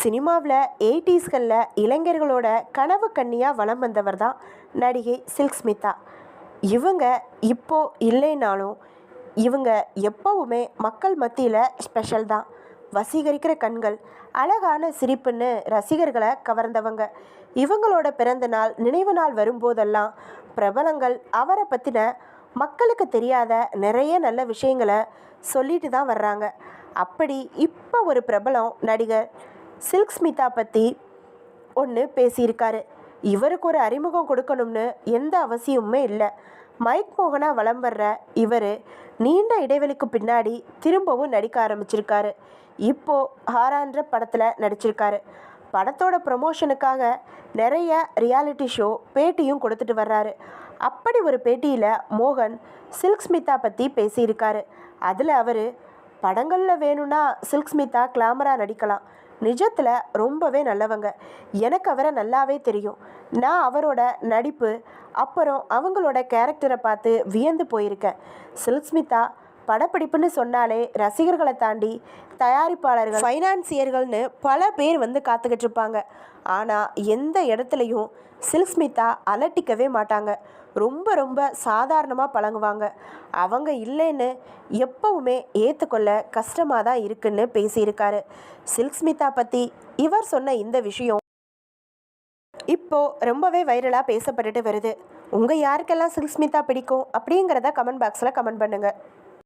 சினிமாவில் எயிட்டிஸ்களில் இளைஞர்களோட கனவு கன்னியாக வலம் வந்தவர் தான் நடிகை சில்க் ஸ்மிதா. இவங்க இப்போ இல்லைனாலும் இவங்க எப்போவுமே மக்கள் மத்தியில் ஸ்பெஷல் தான். வசீகரிக்கிற கண்கள் அழகான சிரிப்புன்னு ரசிகர்களை கவர்ந்தவங்க. இவங்களோட பிறந்த நாள் நினைவு நாள் வரும்போதெல்லாம் பிரபலங்கள் அவரை பற்றின மக்களுக்கு தெரியாத நிறைய நல்ல விஷயங்களை சொல்லிட்டு தான் வர்றாங்க. அப்படி இப்போ ஒரு பிரபலம் நடிகர் சில்க் ஸ்மிதா பற்றி ஒன்று பேசியிருக்காரு. இவருக்கு ஒரு அறிமுகம் கொடுக்கணும்னு எந்த அவசியமுமே இல்லை. மைக் மோகனா வலம் வர்ற இவர் நீண்ட இடைவெளிக்கு பின்னாடி திரும்பவும் நடிக்க ஆரம்பிச்சிருக்காரு. இப்போ ஹாரான்ற படத்தில் நடிச்சிருக்காரு. படத்தோட ப்ரமோஷனுக்காக நிறைய ரியாலிட்டி ஷோ பேட்டியும் கொடுத்துட்டு வர்றாரு. அப்படி ஒரு பேட்டியில் மோகன் சில்க் ஸ்மிதா பற்றி பேசியிருக்காரு. அதில் அவர் படங்களில் வேணும்னா சில்க் ஸ்மிதா கிளாமராக நடிக்கலாம். நிஜத்தில் ரொம்பவே நல்லவங்க. எனக்கு அவரை நல்லாவே தெரியும். நான் அவரோட நடிப்பு அப்புறம் அவங்களோட கேரக்டரை பார்த்து வியந்து போயிருக்கேன். சில்க் ஸ்மிதா படப்பிடிப்புன்னு சொன்னாலே ரசிகர்களை தாண்டி தயாரிப்பாளர்கள் ஃபைனான்சியர்கள்னு பல பேர் வந்து காத்துக்கிட்டு இருப்பாங்க. ஆனால் எந்த இடத்துலையும் சில்க் ஸ்மிதா அலட்டிக்கவே மாட்டாங்க. ரொம்ப ரொம்ப சாதாரணமாக பழங்குவாங்க அவங்க இல்லைன்னு எப்பவுமே ஏற்றுக்கொள்ள கஷ்டமாக தான் இருக்குன்னு பேசியிருக்காரு. சில்க் ஸ்மிதா பற்றி இவர் சொன்ன இந்த விஷயம் இப்போ ரொம்பவே வைரலாக பேசப்பட்டுட்டு வருது. உங்கள் யாருக்கெல்லாம் சில்க் ஸ்மிதா பிடிக்கும் அப்படிங்கிறத கமெண்ட் பாக்ஸில் கமெண்ட் பண்ணுங்கள்